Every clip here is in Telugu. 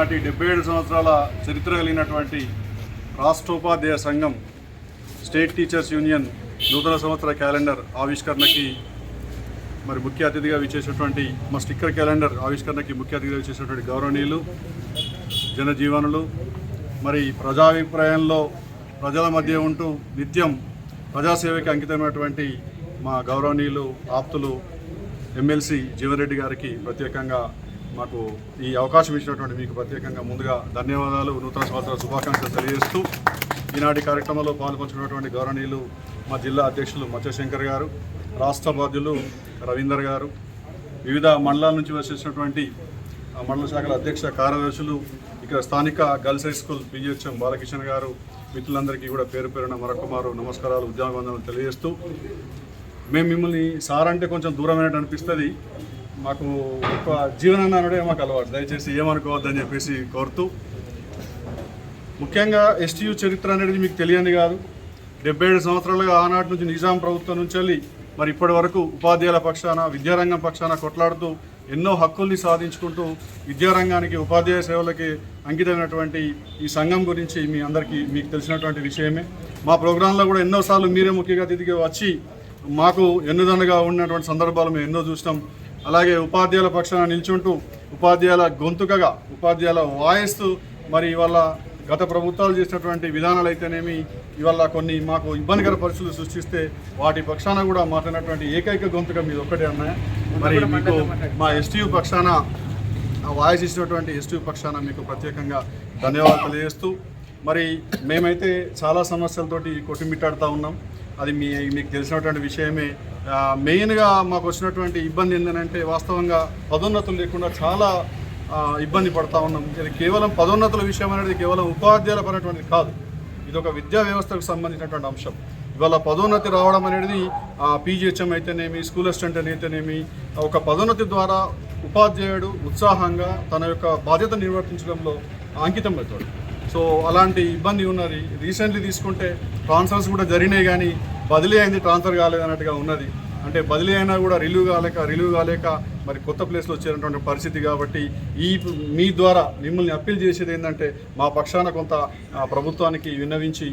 ఈనాటి డెబ్బై ఏడు సంవత్సరాల చరిత్ర కలిగినటువంటి రాష్ట్రోపాధ్యాయ సంఘం స్టేట్ టీచర్స్ యూనియన్ నూతన సంవత్సర క్యాలెండర్ ఆవిష్కరణకి మరి ముఖ్య అతిథిగా విచ్చేసినటువంటి మా స్టిక్కర్ క్యాలెండర్ ఆవిష్కరణకి ముఖ్య అతిథిగా విచ్చేసినటువంటి గౌరవనీయులు జనజీవనులు మరి ప్రజాభిప్రాయంలో ప్రజల మధ్య ఉంటూ నిత్యం ప్రజాసేవకి అంకితమైనటువంటి మా గౌరవనీయులు ఆప్తులు ఎమ్మెల్సీ జీవన్రెడ్డి గారికి ప్రత్యేకంగా మాకు ఈ అవకాశం ఇచ్చినటువంటి మీకు ప్రత్యేకంగా ముందుగా ధన్యవాదాలు నూతన సంవత్సర శుభాకాంక్షలు తెలియజేస్తూ ఈనాటి కార్యక్రమంలో పాల్పంచుకున్నటువంటి గౌరవనీయులు మా జిల్లా అధ్యక్షులు మత్స్యశంకర్ గారు రాష్ట్ర బాధ్యులు రవీందర్ గారు వివిధ మండలాల నుంచి వచ్చేసినటువంటి ఆ మండల శాఖల అధ్యక్ష కార్యదర్శులు ఇక్కడ స్థానిక girls high school PGHM Balakishan గారు మిత్రులందరికీ కూడా పేరు పేరున మరొకమారు నమస్కారాలు ఉద్యోగ వందనాలు తెలియజేస్తూ మేము మిమ్మల్ని సార్ అంటే కొంచెం దూరమైనట్టు అనిపిస్తుంది మాకు ఒక జీవనాన్ని మాకు అలవాటు. దయచేసి ఏమనుకోవద్దని చెప్పేసి కోరుతూ ముఖ్యంగా ఎస్టీయూ చరిత్ర అనేది మీకు తెలియని కాదు. డెబ్బై ఏడు సంవత్సరాలుగా ఆనాటి నుంచి నిజాం ప్రభుత్వం నుంచి వెళ్ళి మరి ఇప్పటి వరకు ఉపాధ్యాయుల పక్షాన విద్యారంగం పక్షాన కొట్లాడుతూ ఎన్నో హక్కుల్ని సాధించుకుంటూ విద్యారంగానికి ఉపాధ్యాయ సేవలకి అంకితమైనటువంటి ఈ సంఘం గురించి మీ అందరికీ మీకు తెలిసినటువంటి విషయమే. మా ప్రోగ్రాంలో కూడా ఎన్నోసార్లు మీరే ముఖ్యంగా అతిథిగా వచ్చి మాకు ఎన్నుదన్నుగా ఉన్నటువంటి సందర్భాలు మేము ఎన్నో చూసినాం. అలాగే ఉపాధ్యాయుల పక్షాన నిల్చుంటూ ఉపాధ్యాయుల గొంతుకగా ఉపాధ్యాయుల వాయిస్ మరి ఇవాళ గత ప్రభుత్వాలు చేసినటువంటి విధానాలు అయితేనేమి ఇవాళ కొన్ని మాకు ఇబ్బందికర పరిస్థితులు సృష్టిస్తే వాటి పక్షాన కూడా మాట్లాడినటువంటి ఏకైక గొంతుక మీద ఒక్కటే అన్నాయి మరి మీకు మా ఎస్టీయూ పక్షాన వాయిస్ ఇచ్చినటువంటి ఎస్టీయూ పక్షాన మీకు ప్రత్యేకంగా ధన్యవాదాలు తెలియజేస్తూ మరి మేమైతే చాలా సమస్యలతోటి కొట్టుమిట్టాడుతూ ఉన్నాం. అది మీ మీకు తెలిసినటువంటి విషయమే. మెయిన్గా మాకు వచ్చినటువంటి ఇబ్బంది ఏంటంటే వాస్తవంగా పదోన్నతులు లేకుండా చాలా ఇబ్బంది పడతా ఉన్నాం. ఇది కేవలం పదోన్నతుల విషయం అనేది కేవలం ఉపాధ్యాయుల పరమైనటువంటిది కాదు. ఇది ఒక విద్యా వ్యవస్థకు సంబంధించినటువంటి అంశం. ఇవాళ పదోన్నతి రావడం అనేది పీజీహెచ్ఎం అయితేనేమి స్కూల్ అసిస్టెంట్ అయితేనేమి ఒక పదోన్నతి ద్వారా ఉపాధ్యాయుడు ఉత్సాహంగా తన యొక్క బాధ్యత నిర్వర్తించడంలో అంకితం అవుతాడు సో అలాంటి ఇబ్బంది ఉన్నది. రీసెంట్లీ తీసుకుంటే ట్రాన్స్ఫర్స్ కూడా జరిగినాయి కానీ బదిలీ అయింది ట్రాన్స్ఫర్ కాలేదన్నట్టుగా ఉన్నది. అంటే బదిలీ అయినా కూడా రిలీవ్ కాలేక రిలీవ్ కాలేక మరి కొత్త ప్లేస్లో వచ్చేటటువంటి పరిస్థితి కాబట్టి ఈ మీ ద్వారా మిమ్మల్ని అప్పీల్ చేసేది ఏంటంటే మా పక్షాన కొంత ప్రభుత్వానికి విన్నవించి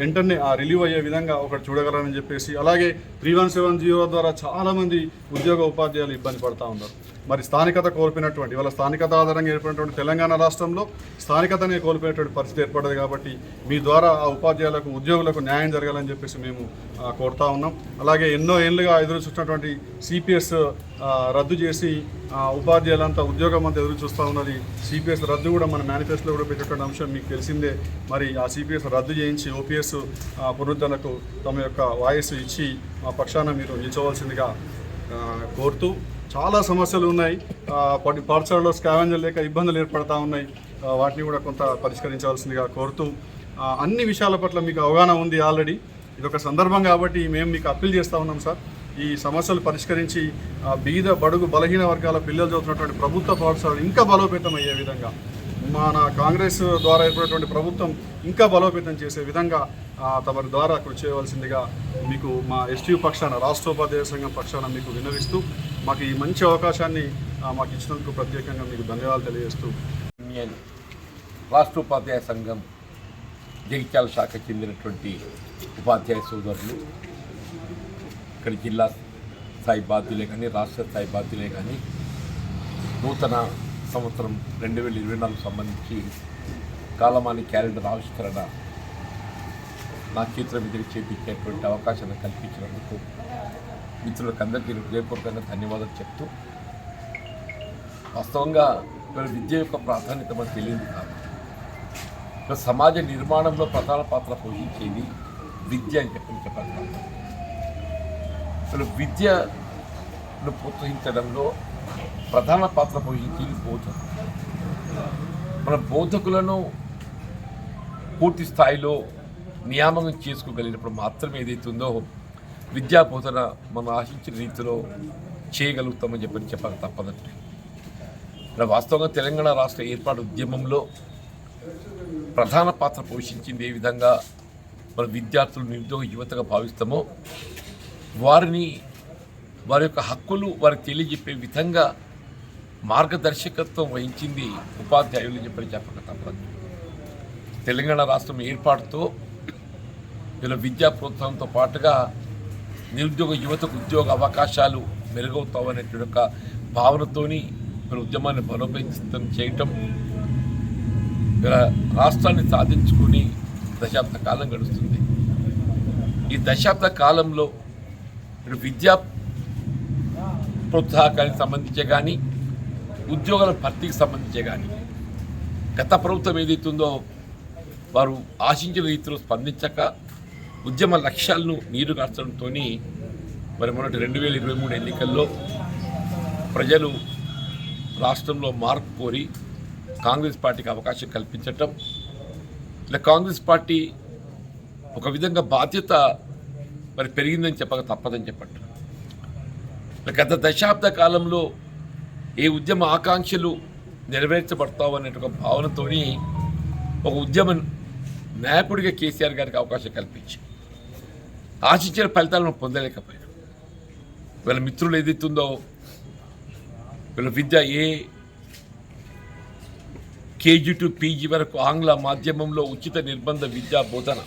వెంటనే ఆ రిలీవ్ అయ్యే విధంగా ఒకటి చూడగలరని చెప్పేసి అలాగే త్రీ వన్ సెవెన్ జీరో ద్వారా చాలామంది ఉద్యోగ ఉపాధ్యాయులు ఇబ్బంది పడుతూ ఉన్నారు. మరి స్థానికత కోల్పోయినటువంటి వాళ్ళ స్థానికత ఆధారంగా ఏర్పడినటువంటి తెలంగాణ రాష్ట్రంలో స్థానికతనే కోల్పోయినటువంటి పరిస్థితి ఏర్పడదు కాబట్టి మీ ద్వారా ఆ ఉపాధ్యాయులకు ఉద్యోగులకు న్యాయం జరగాలని చెప్పేసి మేము కోరుతా ఉన్నాం. అలాగే ఎన్నో ఏళ్ళుగా ఎదురు చూసినటువంటి సిపిఎస్ రద్దు చేసి ఉపాధ్యాయులంతా ఉద్యోగం అంతా ఎదురు చూస్తూ ఉన్నది. సిపిఎస్ రద్దు కూడా మన మేనిఫెస్టోలో కూడా పెట్టేటువంటి అంశం మీకు తెలిసిందే. మరి ఆ సిపిఎస్ రద్దు చేయించి ఓపీఎస్ పునరుద్ధరణకు తమ యొక్క వాయిస్ ఇచ్చి మా పక్షాన మీరు నిల్చోవలసిందిగా కోరుతూ చాలా సమస్యలు ఉన్నాయి. కొన్ని పాఠశాలలో స్కావెంజర్ లేక ఇబ్బందులు ఏర్పడతా ఉన్నాయి. వాటిని కూడా కొంత పరిష్కరించవలసిందిగా కోరుతూ అన్ని విషయాల పట్ల మీకు అవగాహన ఉంది ఆల్రెడీ. ఇదొక సందర్భం కాబట్టి మేము మీకు అప్పీల్ చేస్తూ ఉన్నాం సార్. ఈ సమస్యలు పరిష్కరించి బీద బడుగు బలహీన వర్గాల పిల్లలు చదువుతున్నటువంటి ప్రభుత్వ పాఠశాలలు ఇంకా బలోపేతం అయ్యే విధంగా మన కాంగ్రెస్ ద్వారా ఏర్పడినటువంటి ప్రభుత్వం ఇంకా బలోపేతం చేసే విధంగా ఆ, తమరి ద్వారా కృషి చేయవలసిందిగా మీకు మా ఎస్టీ పక్షాన రాష్ట్రోపాధ్యాయ సంఘం పక్షాన మీకు విన్నవిస్తూ మాకు ఈ మంచి అవకాశాన్ని మాకు ఇచ్చినందుకు ప్రత్యేకంగా మీకు ధన్యవాదాలు తెలియజేస్తూ. రాష్ట్ర రాష్ట్రోపాధ్యాయ సంఘం జగిత్యాల శాఖ చెందినటువంటి ఉపాధ్యాయ సోదరులు ఇక్కడ జిల్లా స్థాయి బాధ్యులే కానీ రాష్ట్ర స్థాయి బాధ్యులే కానీ నూతన సంవత్సరం రెండు వేల ఇరవై నాలుగు సంబంధించి కాలమాని క్యాలెండర్ ఆవిష్కరణ నా చేతుల మీదకి చేపించేటువంటి అవకాశాన్ని కల్పించినందుకు మిత్రులకు అందరికీ హృదయపూర్వకంగా ధన్యవాదాలు చెప్తూ వాస్తవంగా మరి విద్య యొక్క ప్రాధాన్యత మనకు తెలియదు కాదు. ఇక్కడ సమాజ నిర్మాణంలో ప్రధాన పాత్ర పోషించేది విద్య అని చెప్పి చెప్పాలి. అసలు విద్యను ప్రోత్సహించడంలో ప్రధాన పాత్ర పోషించేది బోధన మన బోధకులను పూర్తి స్థాయిలో నియామకం చేసుకోగలిగినప్పుడు మాత్రమే ఏదైతే ఉందో విద్యా బోధన మనం ఆశించిన రీతిలో చేయగలుగుతామని చెప్పని చెప్పాలి తప్పదంటే ఇక్కడ వాస్తవంగా తెలంగాణ రాష్ట్ర ఏర్పాటు ఉద్యమంలో ప్రధాన పాత్ర పోషించింది ఏ విధంగా మన విద్యార్థులు నిరుద్యోగ యువతగా భావిస్తామో వారిని వారి యొక్క హక్కులు వారికి తెలియజెప్పే విధంగా మార్గదర్శకత్వం వహించింది ఉపాధ్యాయులు చెప్పని చెప్పక తప్పదు. తెలంగాణ రాష్ట్రం ఏర్పాటుతో వీళ్ళ విద్యా ప్రోత్సాహంతో పాటుగా నిరుద్యోగ యువతకు ఉద్యోగ అవకాశాలు మెరుగవుతావనేటువంటి ఒక భావనతోని వీళ్ళ ఉద్యమాన్ని బలోపేతం చేయటం వీళ్ళ రాష్ట్రాన్ని సాధించుకుని దశాబ్ద కాలం గడుస్తుంది. ఈ దశాబ్ద కాలంలో విద్యా ప్రోత్సాహకానికి సంబంధించే కానీ ఉద్యోగాల భర్తీకి సంబంధించే కానీ గత ప్రభుత్వం ఏదైతుందో వారు ఆశించిన రీతిలో స్పందించక ఉద్యమ లక్ష్యాలను నీరు కార్చడంతో మరి మొన్నటి రెండు వేల ఇరవై మూడు ఎన్నికల్లో ప్రజలు రాష్ట్రంలో మార్పు కోరి కాంగ్రెస్ పార్టీకి అవకాశం కల్పించటం ఇలా కాంగ్రెస్ పార్టీ ఒక విధంగా బాధ్యత మరి పెరిగిందని చెప్పక తప్పదని చెప్పట్టు గత దశాబ్ద కాలంలో ఏ ఉద్యమ ఆకాంక్షలు నెరవేర్చబడతావు అనే ఒక భావనతో ఒక ఉద్యమ నాయకుడిగా కేసీఆర్ గారికి అవకాశం కల్పించి ఆశించిన ఫలితాలను పొందలేకపోయాడు వీళ్ళ మిత్రులు ఏదైతుందో వీళ్ళ విద్య ఏ కేజీ టు పీజీ వరకు ఆంగ్ల మాధ్యమంలో ఉచిత నిర్బంధ విద్యా బోధన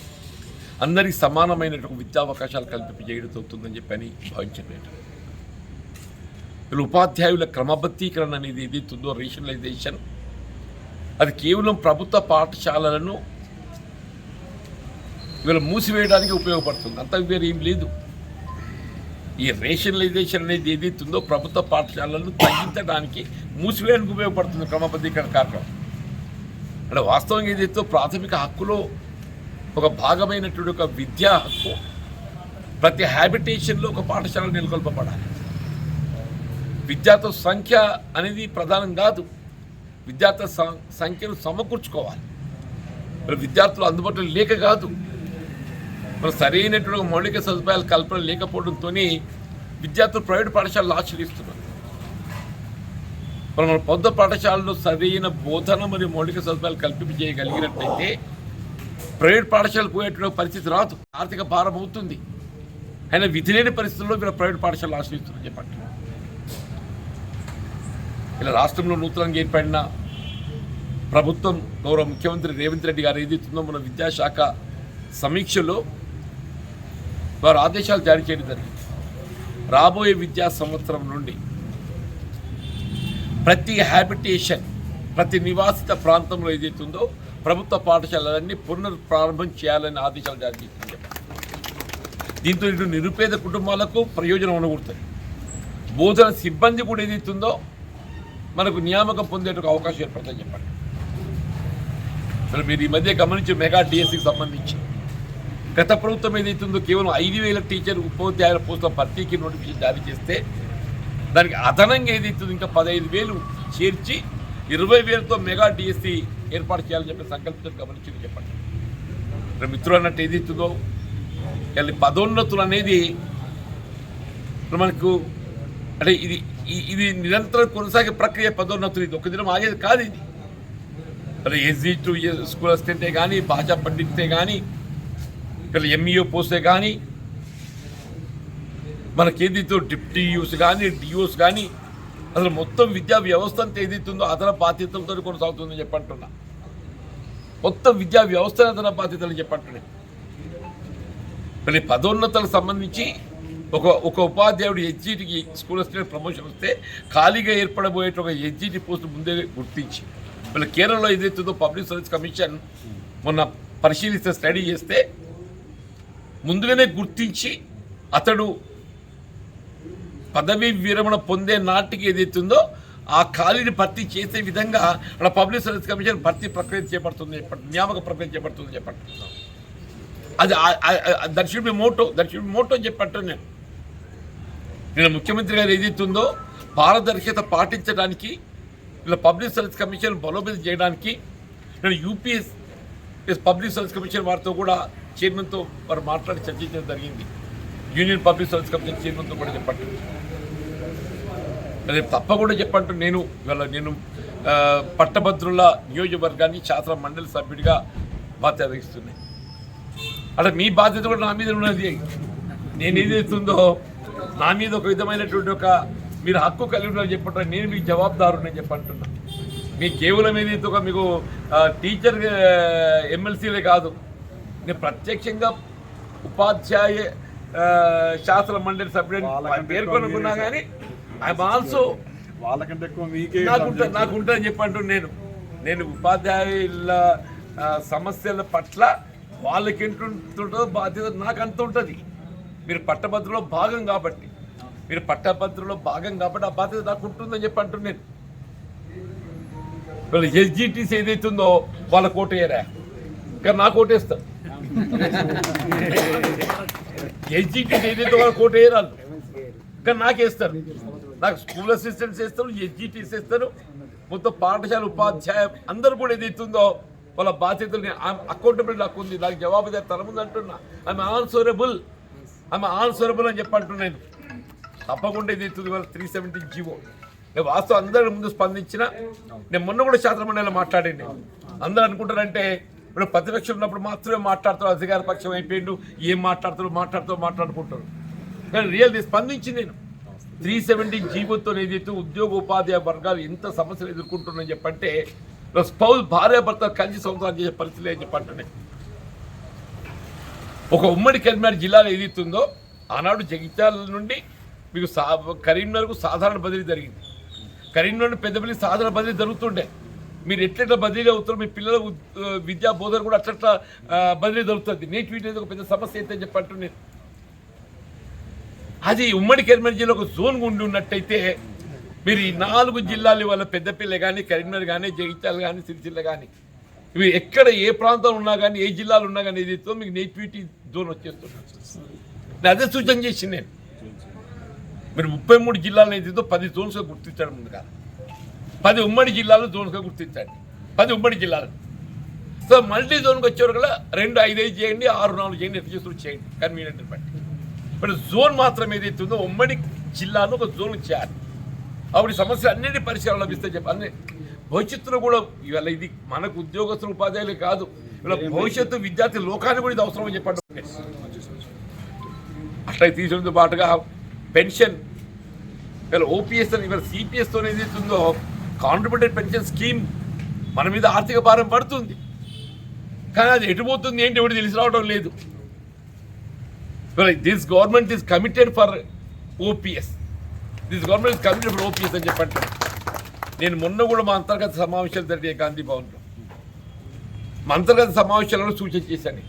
అందరికి సమానమైనటువంటి విద్యా అవకాశాలు కల్పించి అవుతుందని చెప్పని భావించారు వీళ్ళు ఉపాధ్యాయుల క్రమబద్ధీకరణ అనేది ఏదైతుందో రేషనలైజేషన్ అది కేవలం ప్రభుత్వ పాఠశాలలను వీళ్ళు మూసివేయడానికి ఉపయోగపడుతుంది. అంత వేరే ఏం లేదు. ఈ రేషనలైజేషన్ అనేది ఏదైతుందో ప్రభుత్వ పాఠశాలలను తగ్గించడానికి మూసివేయడానికి ఉపయోగపడుతుంది క్రమబద్ధీకరణ కార్యక్రమం. అంటే వాస్తవంగా ఏదైతే ప్రాథమిక హక్కులో ఒక భాగమైనటువంటి ఒక విద్యా హక్కు ప్రతి హ్యాబిటేషన్లో ఒక పాఠశాల నెలకొల్పబడాలి. విద్యార్థుల సంఖ్య అనేది ప్రధానం కాదు. విద్యార్థుల సం- సంఖ్యను సమకూర్చుకోవాలి. మరి విద్యార్థులు అందుబాటులో లేక కాదు. మరి సరైనటువంటి మౌలిక సదుపాయాల కల్పన లేకపోవడంతో విద్యార్థులు ప్రైవేట్ పాఠశాలలు ఆశ్రయిస్తున్నారు. మరి మన పొద్దు పాఠశాలలో సరైన బోధన మరియు మౌలిక సదుపాయాలు కల్పింప చేయగలిగినట్టయితే ప్రైవేట్ పాఠశాలకు పోయేటువంటి పరిస్థితి రాదు. ఆర్థిక భారం అవుతుంది. అయినా విధి లేని పరిస్థితుల్లో మీరు ప్రైవేట్ పాఠశాలలు ఆశ్రయిస్తున్నారు. చెప్పండి. ఇలా రాష్ట్రంలో నూతనంగా ఏర్పడిన ప్రభుత్వం గౌరవ ముఖ్యమంత్రి రేవంత్ రెడ్డి గారు ఏదైతుందో మన విద్యాశాఖ సమీక్షలో వారు ఆదేశాలు జారీ చేయడం జరిగింది. రాబోయే విద్యా సంవత్సరం నుండి ప్రతి హ్యాబిటేషన్ ప్రతి నివాసిత ప్రాంతంలో ఏదైతుందో ప్రభుత్వ పాఠశాలలన్నీ పునఃప్రారంభం చేయాలని ఆదేశాలు జారీ చేసింది. దీంతో ఇటు నిరుపేద కుటుంబాలకు ప్రయోజనం అనుకుంటుంది బోధన సిబ్బంది కూడా ఏదైతుందో మనకు నియామకం పొందేటకు అవకాశం ఏర్పడుతుందని చెప్పండి. అసలు మీరు ఈ మధ్య గమనించిన మెగా డిఎస్సికి సంబంధించి గత ప్రభుత్వం ఏదైతుందో కేవలం ఐదు వేల టీచర్ ఉపాధ్యాయుల పోస్టుల భర్తీకి నోటిఫికేషన్ జారీ చేస్తే దానికి అదనంగా ఏదైతుందో ఇంకా పదహైదు వేలు చేర్చి ఇరవై వేలతో మెగా డిఎస్సి ఏర్పాటు చేయాలని చెప్పి సంకల్పించడం గమనించింది చెప్పండి. మిత్రులు అన్నట్టు ఏదైతుందో వీళ్ళ పదోన్నతులు అనేది మనకు అంటే ఇది ఇది నిరంతరం కొనసాగే ప్రక్రియ పదోన్నతులు ఇది. ఒక దినం ఆగేది కాదు ఇది. మరి ఎస్జీ టు స్కూల్ అసిస్టెంటే కానీ భాషా పండితే కానీ ఇక్కడ ఎంఈఓ పోస్టే కానీ మనకేదైతే డిప్టీయూస్ కానీ డిఓస్ కానీ అసలు మొత్తం విద్యా వ్యవస్థ అంతా ఏదైతుందో అదన బాధ్యతలతో కొనసాగుతుందని చెప్పంటున్నా. మొత్తం విద్యా వ్యవస్థ అదన బాధ్యతలు చెప్పంటున్నాయి మరి పదోన్నతలకు సంబంధించి ఒక ఒక ఉపాధ్యాయుడు హెచ్జిటికి స్కూల్ అసిస్టెంట్ ప్రమోషన్ వస్తే ఖాళీగా ఏర్పడబోయే ఒక హెచ్జిటి పోస్ట్ ముందే గుర్తించి. మళ్ళీ కేరళలో ఏదైతుందో పబ్లిక్ సర్వీస్ కమిషన్ మొన్న పరిశీలిస్తే స్టడీ చేస్తే ముందుగానే గుర్తించి అతడు పదవి విరమణ పొందే నాటికి ఏదైతుందో ఆ ఖాళీని భర్తీ చేసే విధంగా అక్కడ పబ్లిక్ సర్వీస్ కమిషన్ భర్తీ ప్రక్రియ చేపడుతుంది చెప్పండి నియామక ప్రక్రియ చేపడుతుంది చెప్పండి. అది that should be motto that should be motto అని చెప్పట్టు నేను. నేను ముఖ్యమంత్రి గారు ఏదైతుందో పారదర్శకత పాటించడానికి ఇలా పబ్లిక్ సర్వీస్ కమిషన్ బలోపేతం చేయడానికి నేను యూపీఎస్ పబ్లిక్ సర్వీస్ కమిషన్ వారితో కూడా చైర్మన్తో వారు మాట్లాడి చర్చించడం జరిగింది. యూనియన్ పబ్లిక్ సర్వీస్ కమిషన్ చైర్మన్తో కూడా చెప్పండి రేపు తప్పకుండా చెప్పంటూ నేను ఇవాళ నేను పట్టభద్రుల నియోజకవర్గాన్ని శాసన మండలి సభ్యుడిగా బాధ్యత వహిస్తున్నాయి అంటే మీ బాధ్యత కూడా నా మీద ఉన్నది. నేను ఏదైతుందో నా మీద ఒక విధమైనటువంటి ఒక మీరు హక్కు కలిగి ఉన్నారని చెప్పంటారు. నేను మీకు జవాబుదారు నేను చెప్పంటున్నా. మీకు కేవలం ఏదైతే ఒక మీకు టీచర్ ఎమ్మెల్సీలే కాదు. నేను ప్రత్యక్షంగా ఉపాధ్యాయ శాస్త్ర మండలి సభ్యుడు పేర్కొనుకున్నా కానీ ఐఎమ్ ఆల్సో వాళ్ళకంటే ఎక్కువ మీకే నాకు ఉంటుంది నాకు ఉంటుందని చెప్పంటూ నేను. నేను ఉపాధ్యాయుల సమస్యల పట్ల వాళ్ళకి ఎంటుంటుందో బాధ్యత నాకు అంత ఉంటుంది. మీరు పట్టభద్రలో భాగం కాబట్టి. మీరు పట్టభద్రలో భాగం కాబట్టి ఆ బాధ్యత నాకు ఉంటుందని చెప్పి అంటున్నాను నేను. వీళ్ళు ఎస్జిటిసి ఏదైతుందో వాళ్ళ కోటేయరా కానీ నాకు కోటేస్తారు ఎస్జిటిసి ఏదైతే వాళ్ళ కోటేయరాలు కానీ నాకేస్తారు నాకు స్కూల్ అసిస్టెంట్స్ వేస్తారు ఎస్జిటిసి వేస్తారు. మొత్తం పాఠశాల ఉపాధ్యాయ అందరు కూడా ఏదైతుందో వాళ్ళ బాధ్యతలు అకౌంటబిలిటీ నాకు ఉంది. నాకు జవాబుదారి తన ముందు అంటున్నా ఆమె ఆన్సరబుల్ ఆమె ఆన్సరబుల్ అని చెప్పి నేను తప్పకుండా ఏదైతుంది వాళ్ళ త్రీ సెవెంటీ జీవో. నేను వాస్తవం అందరి ముందు స్పందించిన నేను మొన్న కూడా శాస్త్రమండలిలో మాట్లాడాను నేను. అందరూ అనుకుంటారంటే ఇప్పుడు ప్రతిపక్షం ఉన్నప్పుడు మాత్రమే మాట్లాడతారు అధికార పక్షం అయిపోయిండు ఏం మాట్లాడతారు మాట్లాడుతూ మాట్లాడుకుంటారు. కానీ రియల్ స్పందించి నేను. త్రీ సెవెంటీ జీవోతో ఏదైతే ఉద్యోగ ఉపాధి వర్గాలు ఎంత సమస్యలు ఎదుర్కొంటున్నాయని చెప్పంటే స్పౌజ్ భార్యాభర్త కలిసి సంవత్సరాలు చేసే పరిస్థితి అని చెప్పంటే ఒక ఉమ్మడి కరీంనగర్ జిల్లాలో ఏదైతుందో ఆనాడు జగిత్యాల నుండి మీకు సా కరీంనగర్కు సాధారణ బదిలీ జరిగింది. కరీంనగర్ పెద్దపల్లి సాధారణ బదిలీ జరుగుతుండే. మీరు ఎట్లెట్లా బదిలీ అవుతారు మీ పిల్లల విద్యా బోధన కూడా అట్లట్లా బదిలీ జరుగుతుంది. నేటివిటీ అనేది ఒక పెద్ద సమస్య అయితే అని చెప్పంటూ నేను అది ఉమ్మడి కరీంనగర్ జిల్లా ఒక జోన్ ఉండి ఉన్నట్టయితే మీరు ఈ నాలుగు జిల్లాలు వాళ్ళ పెద్దపల్లి కానీ కరీంనగర్ కానీ జగిత్యాల కానీ సిరిసిల్ల కానీ ఇవి ఎక్కడ ఏ ప్రాంతం ఉన్నా కానీ ఏ జిల్లాలు ఉన్నా కానీ ఏదైతే మీకు నేటివిటీ జోన్ వచ్చేస్తుంది. నేను అదే సూచన చేసి నేను. మీరు ముప్పై మూడు జిల్లాలను ఏదైతే పది జోన్స్గా గుర్తించడం ముందుగా. పది ఉమ్మడి జిల్లాలు జోన్స్గా గుర్తించండి. పది ఉమ్మడి జిల్లాలు సో మల్టీ జోన్కి వచ్చేవారు కదా రెండు ఐదు ఐదు చేయండి ఆరు నాలుగు చేయండి ఎట్లా చేస్తారు చేయండి. కన్వీనియంట్ బట్టి. ఇప్పుడు జోన్ మాత్రం ఏదైతే ఉందో ఉమ్మడి జిల్లాను ఒక జోన్ చేయాలి. అప్పుడు సమస్య అన్నిటి పరిష్కారం లభిస్తే చెప్పాలి భవిష్యత్తులో కూడా ఇవాళ ఇది మనకు ఉద్యోగస్తులు ఉపాధ్యాయులు కాదు. ఇవాళ భవిష్యత్తు విద్యార్థి లోకానికి కూడా ఇది అవసరం అని చెప్పండి. అట్లా తీసుకునే పాటుగా పెన్షన్ ఇవాళ ఓపీఎస్ అని ఇవాళ సిపిఎస్తో ఏదైతే ఉందో కాంట్రిబ్యూటెడ్ పెన్షన్ స్కీమ్ మన మీద ఆర్థిక భారం పడుతుంది. కానీ అది ఎటు పోతుంది ఏంటి ఎవరు తెలిసి రావడం లేదు. This government is committed for OPS this government is committed for OPS అని చెప్పండి. నేను మొన్న కూడా మా అంతర్గత సమావేశాలు జరిగే గాంధీ భవన్లో. మా అంతర్గత సమావేశాలను సూచన చేశాను.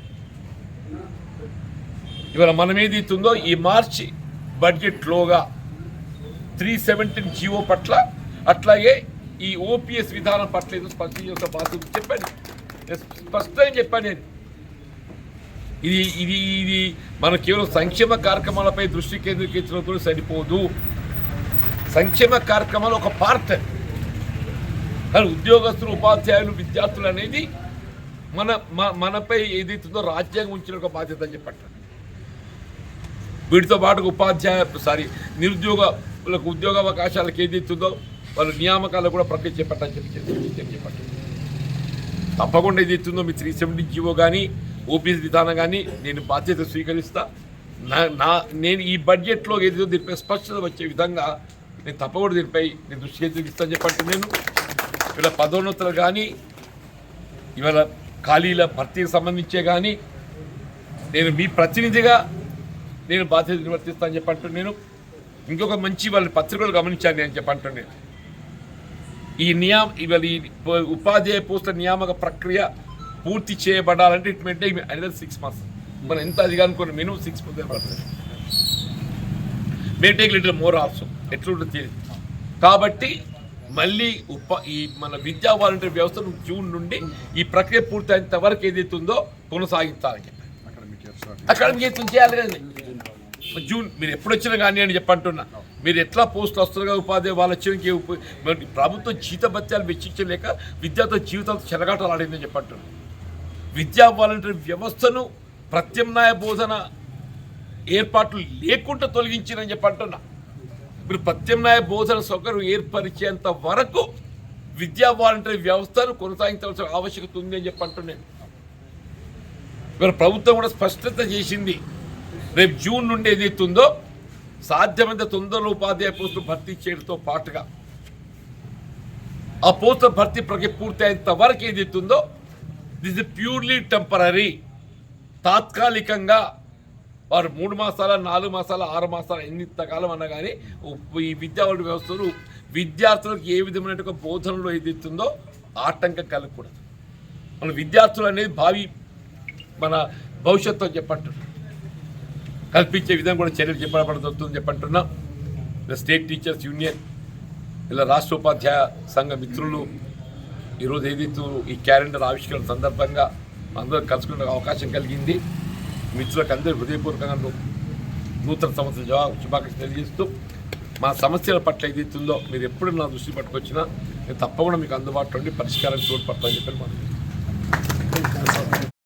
ఇవాళ మనం ఏది ఇస్తుందో ఈ మార్చి బడ్జెట్లోగా త్రీ సెవెంటీన్ జీవో పట్ల అట్లాగే ఈ ఓపీఎస్ విధానం పట్ల ఏదో స్పష్టం యొక్క బాధ్యత చెప్పాను. స్పష్టంగా చెప్పాను నేను. ఇది ఇది ఇది మన కేవలం సంక్షేమ కార్యక్రమాలపై దృష్టి కేంద్రీకరించడంతో సరిపోదు. సంక్షేమ కార్యక్రమాలు ఒక పార్ట్. ఉద్యోగస్తులు ఉపాధ్యాయులు విద్యార్థులు అనేది మన మనపై ఏదైతుందో రాజ్యాంగం ఉంచిన ఒక బాధ్యత అని చెప్పండి వీటితో పాటు ఉపాధ్యాయ సారీ నిరుద్యోగులకు ఉద్యోగ అవకాశాలకు ఏదైతుందో వాళ్ళ నియామకాలు కూడా ప్రక్రియ చేపట్టని చెప్పి చెప్పి తప్పకుండా ఏది ఇస్తుందో మీ త్రీ సెవెంటీ జీవో కానీ ఓపీఎస్ విధానం కానీ నేను బాధ్యత స్వీకరిస్తా. నా నా నేను ఈ బడ్జెట్లో ఏదో దీనిపై స్పష్టత వచ్చే విధంగా నేను తప్పకుండా దీనిపై నేను దృష్టి కేంద్రీకరిస్తాను చెప్పంటే నేను ఇలా పదోన్నతులు కానీ ఇవాళ ఖాళీల భర్తీకి సంబంధించే కానీ నేను మీ ప్రతినిధిగా నేను బాధ్యత నిర్వర్తిస్తానని చెప్పంటున్నాను నేను. ఇంకొక మంచి వాళ్ళ పత్రికలు గమనించాను నేను చెప్పంటున్నాను నేను. ఈ నియామ ఇవాళ ఈ ఉపాధ్యాయ పోస్టుల నియామక ప్రక్రియ పూర్తి చేయబడాలంటే ఇట్ మే టేక్ అనేది సిక్స్ మంత్స్ మనం ఎంత అదిగా అనుకున్న మినిమం సిక్స్ మంత్స్ పడుతుంది. May take little more also ఎట్లుంటుంది? తెలియదు కాబట్టి మళ్ళీ ఉప ఈ మన విద్యా వాలంటీర్ వ్యవస్థను జూన్ నుండి ఈ ప్రక్రియ పూర్తయినంత వరకు ఏదైతే ఉందో కొనసాగించాలని అకాడమిక్ ఇయర్ చేయాలి కదండి. జూన్ మీరు ఎప్పుడు వచ్చినా కానీ అని చెప్పంటున్నా మీరు ఎట్లా పోస్టులు వస్తున్నారు ఉపాధ్యాయ వాళ్ళు వచ్చి ప్రభుత్వం జీతభత్యాలు వెచ్చించలేక విద్యార్థుల జీవితాలతో చెలగాటలు ఆడిందని చెప్పంటున్నా విద్యా వాలంటీర్ వ్యవస్థను ప్రత్యామ్నాయ బోధన ఏర్పాట్లు లేకుండా తొలగించినని చెప్పంటున్నా మీరు ప్రత్యామ్నాయ బోధన సౌకర్యం ఏర్పరిచేంత వరకు విద్యా వాలంటరీ వ్యవస్థను కొనసాగించవలసిన ఆవశ్యకత ఉంది అని చెప్పంటున్నాను మరి ప్రభుత్వం కూడా స్పష్టత చేసింది. రేపు జూన్ నుండి ఏదైతుందో సాధ్యమైనంత తొందరలో ఉపాధ్యాయ పోస్టులు భర్తీ చేయడంతో పాటుగా. ఆ పోస్టుల భర్తీ ప్రక్రియ పూర్తయ్యేంత వరకు ఏది దిస్ ఇస్ ప్యూర్లీ టెంపరీ తాత్కాలికంగా వారు మూడు మాసాల నాలుగు మాసాల ఆరు మాసాల ఎన్నింతకాలం అన్నా కానీ ఈ విద్యా వ్యవస్థలు విద్యార్థులకు ఏ విధమైన బోధనలో ఏదైతుందో ఆటంకం కలగకూడదు. మన విద్యార్థులు అనేది భావి మన భవిష్యత్తు అని చెప్పంటున్నాం కల్పించే విధంగా కూడా చర్యలు చెప్పబడుతుంది చెప్పంటున్నాం. ఇలా స్టేట్ టీచర్స్ యూనియన్ ఇలా రాష్ట్ర ఉపాధ్యాయ సంఘ మిత్రులు ఈరోజు ఏదైతే ఈ క్యాలెండర్ ఆవిష్కరణ సందర్భంగా అందరూ కలుసుకునే అవకాశం కలిగింది. మిత్రులకు అందరూ హృదయపూర్వకంగా నూతన సంవత్సరం జవాబు శుభాకాంక్షలు తెలియజేస్తూ మా సమస్యల పట్ల ఏదైతుందో మీరు ఎప్పుడు నా దృష్టి పట్టుకొచ్చినా నేను తప్పకుండా మీకు అందుబాటులో ఉండి పరిష్కారం తోడ్పడతానని చెప్పి మనం